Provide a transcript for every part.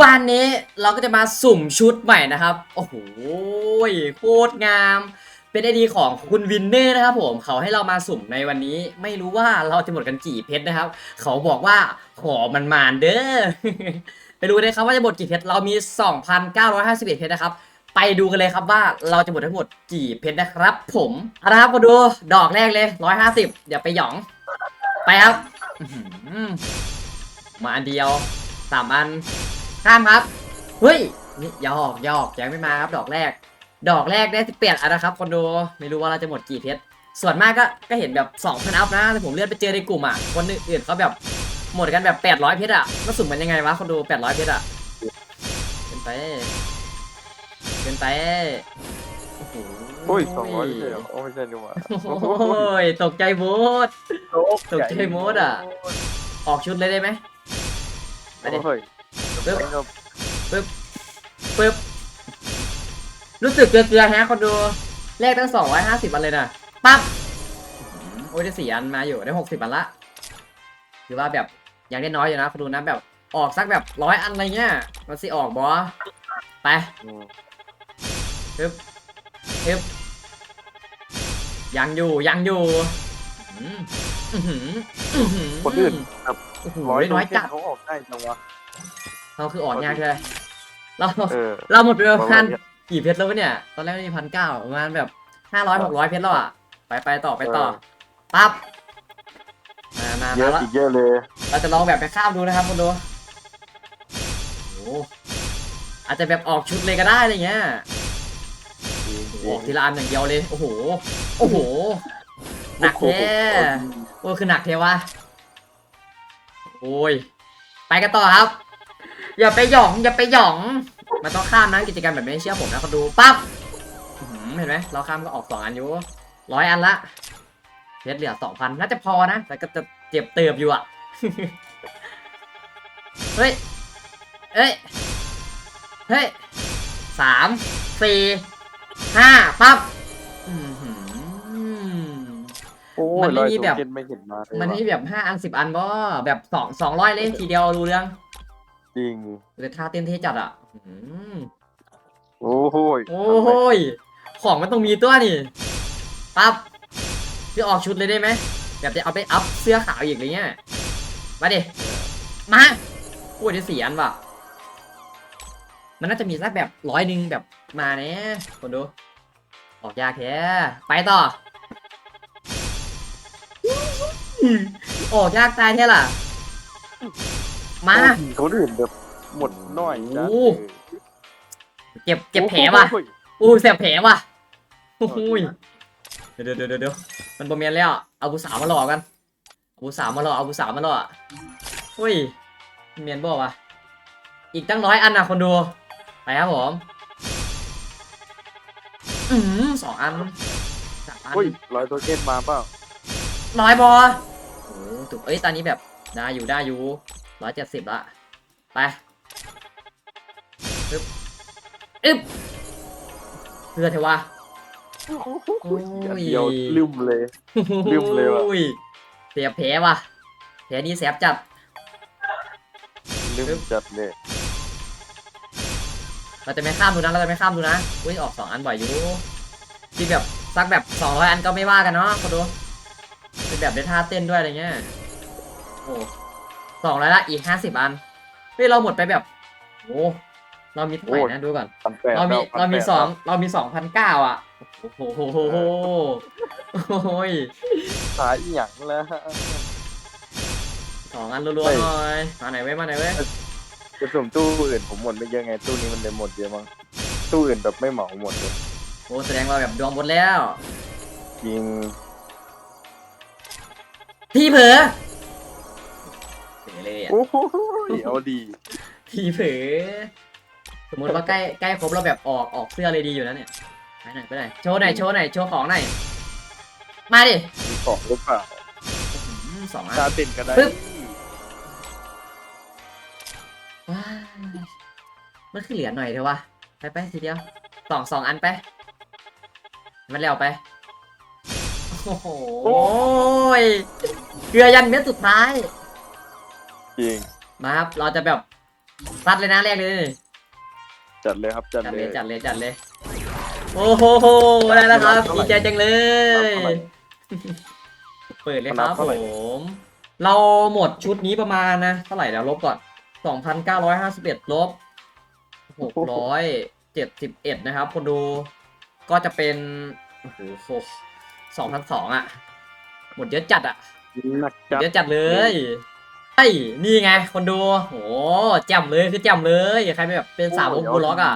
วันนี้เราก็จะมาสุ่มชุดใหม่นะครับ โอ้โหโคตรงาม เป็นไอดีของคุณวินเนอร์นะครับผมเขาให้เรามาสุ่มในวันนี้ ไม่รู้ว่าเราจะหมดกันกี่เพชรนะครับ เขาบอกว่าขอมันมานเด้อไปดูเลยครับว่าจะหมดกี่เพชรเรามี 2,951เพชรนะครับ ไปดูกันเลยครับว่าเราจะหมดทั้งหมดกี่เพชรนะครับ ผมเอาละครับมาดูดอกแรกเลย 150อย่าไปหยอง ไปครับมาอันเดียวสามอัน ข้ามครับ เฮ้ยนี่หยอกหยอกยังไม่มาครับดอกแรก ดอกแรกได้สิบแปดอันนะครับคนดูไม่รู้ว่าเราจะหมดกี่เพชรส่วนมากก็ก็เห็นแบบ2 0 0 0อัพนะแต่ผมเลื่อนไปเจอในกลุ่มอะคนอื่นๆเขาแบบหมดกันแบบ800เพชรอะก็สุ่มมันยังไงวะคนดู800เพชรอะเกินไปเกินไปโอ้โหโอ้ยสองร้อยไม่ใช่เหรอโอ้ไม่ใช่ดีกว่าโอ้ยตกใจโบดตกใจโมดอะออกชุดเลยได้ไหมไปดิ โอ้ยปึ๊บแล้วก็ปึ๊บรู้สึกเกลือๆฮะคนดูแรกตั้ง250อันเลยนะปั๊บโอ้ยได้สี่อันมาอยู่ได้60อันละถือว่าแบบยังได้น้อยอยู่นะคนดูนะแบบออกสักแบบร้อยอันอะไรเงี้ยมันสิออกบอไปอืมปึ๊บปึ๊บยังอยู่ยังอยู่อืมอื้อหืออื้อหือคนอื่นแบบโอ้โหร้อยน้อยจัดเขาออกได้จังวะ เราคือออกยากเลยเราเออ เราหมดไปประมาณประมาณเนี้ยกี่เพชรแล้ววะเนี่ย ตอนแรกมีพันเก้าประมาณแบบห้าร้อยหกร้อยเพชรแล้วอะ ไปไปต่อไปต่อเออปั๊บ มามาเยมาอะแล้วอีกเยอะเลย เราจะลองแบบไปข้ามดูนะครับคุณดูโอ้อาจจะแบบออกชุดเลยก็ได้อะไรเงี้ยจริงออกทีละอันอย่างเดียวเลย โอ้โห โอ้โห หนักแท้โอ้คือหนักเทวะ โอ้ย ไปกันต่อครับ อย่าไปหยองอย่าไปหยอง มันต้องข้ามนะกิจกรรมแบบนี้เชื่อผมนะเขาดูปั๊บอื้อหือเห็นไหมเราข้ามก็ออกสองอันอยู่ร้อยอันละเพชรเหลือสองพันน่าจะพอนะ แต่ก็จะเจ็บเติบอยู่อะ เฮ้ย เฮ้ย เฮ้ยสามสี่ห้าปั๊บอื้อหือโอ้มัยนไม่ร้อยมีตัวแบบเก็นไม่เห็นมาเลยมันว่ะให้แบบห้าอันสิบอันบ่แบบสองสองร้อยเลยทีเดียวรู้เรื่อง จริงหรือท่าเต้นเท่จัดอะอื้อหือโอ้โหยโอ้โหยของมันต้องมีตัวนี่ปั๊บพี่ออกชุดเลยได้ไหมแบบจะเอาไปอัพเสื้อขาวอีกอะไรเงี้ยมาดิมาโอ้ยได้สี่อันว่ะ มันน่าจะมีสักแบบร้อยหนึ่งแบบมาเนี่ยคนดู ออกยากแท้ไปต่อออกยากตายแท้ล่ะ มาโอ้ยคนอื่นแบบหมดน้อยจัดโอ้เลยเจ็บเจ็บแผลว่ะโอ้ยอู้เสียบแผลว่ะโอ้โหยเดี๋ยวเดี๋ยวเดี๋ยวเดี๋ยวมันโปรเมียนแล้วเอาผู้สาวมาหลอกกันเอาผู้สาวมาหลอกเอาผู้สาวมาหลอกเฮ้ยเมียนบอกว่ะอีกตั้งร้อยอันนะคนดูไปครับผมอืมสองอันสามอัน โอ้ยร้อยตัวเก็นมาเปล่าร้อยบอโอ้โหถูกเอ้ย ตอนนี้แบบได้อยู่ได้อยู่ ร้อยเจ็ดสิบละไปอึ๊บอึ๊บเพื่อเทวะโอ้ยอย่างเดียวลืมเลย ลืมเลยว่ะ โอ้เสียแผลว่ะแผลนี้แสบจัด ลืมจัดเลยเราจะไม่ข้ามดูนะ เราจะไม่ข้ามดูนะอุ้ยออกสองอันบ่อยอยู่ที่แบบสักแบบสองร้อยอันก็ไม่ว่ากันเนาะคนดูเป็นแบบได้ท่าเต้นด้วยอะไรเงี้ย โอ้ สองร้อยละอีกห้าสิบอันเฮ้ยเราหมดไปแบบโอ้เรามีเท่าไหร่นะดูก่อน พันแปดเรามีแล้วเรามี1,800สองเรามีสองพันเก้าอะ โอ้โหโหโหโหโอ้ยขายอีหยังแล้ว สองอันรัวๆหน่อยมาไหนเว้ยมาไหนเว้ยจะสุ่มตู้อื่นผมหมดไม่เยอะไงตู้นี้มันเลยหมดเยอะมั้งตู้อื่นแบบไม่เหมาหมดเลยโอ้แสดงว่าแบบดวงหมดแล้วจริง พี่เผลอเผล อเลยอะโอ้โหเอาดีพี่เผลอสมมติว่าใกล้ใกล้ครบเราแบบออกออกเสื้อเลยดีอยู่แล้วเนี่ยไปไหนไปไหนโชว์หน่อยโชว์หน่อยโชว์ของหน่อยมาดิมีของหรือเปล่าอืมสองอัน ตาติดกันได้ปึ๊บ ว้ายมันคือเหรียญหน่อยเถอะวะไปไปทีเดียวสองสองอันไป มันเร็วไป โอ้โหยเกลือยันเม็ดสุดท้าย จริงมาครับ เราจะแบบซัดเลยนะแรกเลยจัดเลยครับจัดจัดเลเลยยจัดเลยจัดเลย โอ้โหได้แล้วครับดีใจจังเลย เปิดเลยครับผม เราหมดชุดนี้ประมาณนะเท่าไหร่แล้วลบก่อน2,951ลบ671นะครับคนดูก็จะเป็นโอ้โห2,002อะ หมดเยอะจัดอะ หนักจัดเยอะจัดเลย ไอ้นี่ไง คนดูโหแจ่มเลยคือแจ่มเลยใครไม่แบบเป็นสาวกบูล็อกอะ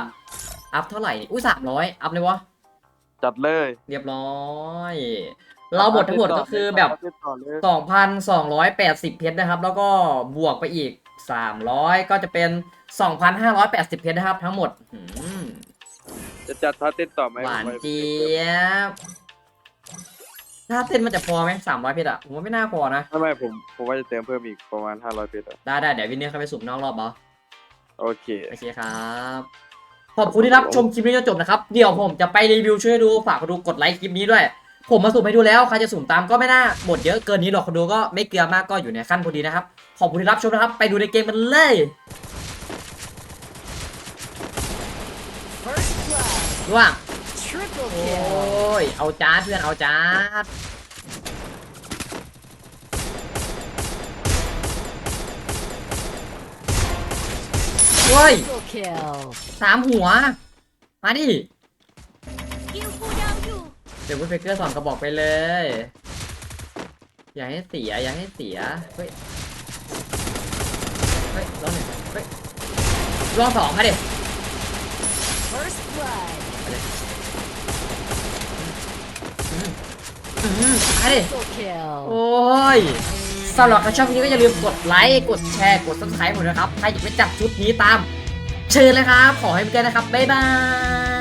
อัพเท่าไหร่ อุ้ยสามร้อยอัพเลยวะ จัดเลย เรียบร้อย เราหมดทั้งหมดก็คือแบบติดต่อเลย2,280เพชรนะครับ แล้วก็บวกไปอีก300ก็จะเป็น2,580เพชรนะครับ ทั้งหมดหืมจะจัดท่าเต้นต่อไหมหวานผมไปเจี๊ยบ ถ้าเต้นมันจะพอไหม300เพชรอะผมว่าไม่น่าพอนะไม่ไม่ผมผมว่าจะเติมเพิ่มอีกประมาณ 500เพชรอะได้ได้เดี๋ยววินเนอร์เข้าไปสุ่มนอกรอบเหรอโอเค โอเคครับขอบคุณที่รับชมคลิปนี้จนจบนะครับ เดี๋ยวผมจะไปรีวิวช่วยดูฝากคนดูกดไลค์คลิปนี้ด้วย ผมมาสุ่มให้ดูแล้วใครจะสุ่มตามก็ไม่น่าหมดเยอะเกินนี้หรอกคนดูก็ไม่เกลือมากก็อยู่ในขั้นพอดีนะครับ ขอบคุณที่รับชมนะครับ ไปดูในเกมกันเลย First blood. ร่วง Triple โอ้ย เอาจ้าเพื่อนเอาจ้าดเฮ้ย Triple kill. สามหัว มาดิคิวคูลดาวน์อยู่เดี๋ยววุ้นเฟเกอร์สองกระบอกไปเลย อย่าให้เสีย อย่าให้เสีย เฮ้ย เฮ้ยลองหนึ่งเฮ้ยลองสองมาดิ First blood. อืมมาดิโอ้ยสำหรับใครชอบคลิปนี้ก็อย่าลืมกดไลค์ กดแชร์ กดซับสไครต์หมดนะครับ ใครอยากไปจับชุดนี้ตาม เชิญเลยครับ ขอให้มีกันนะครับ บ๊ายบาย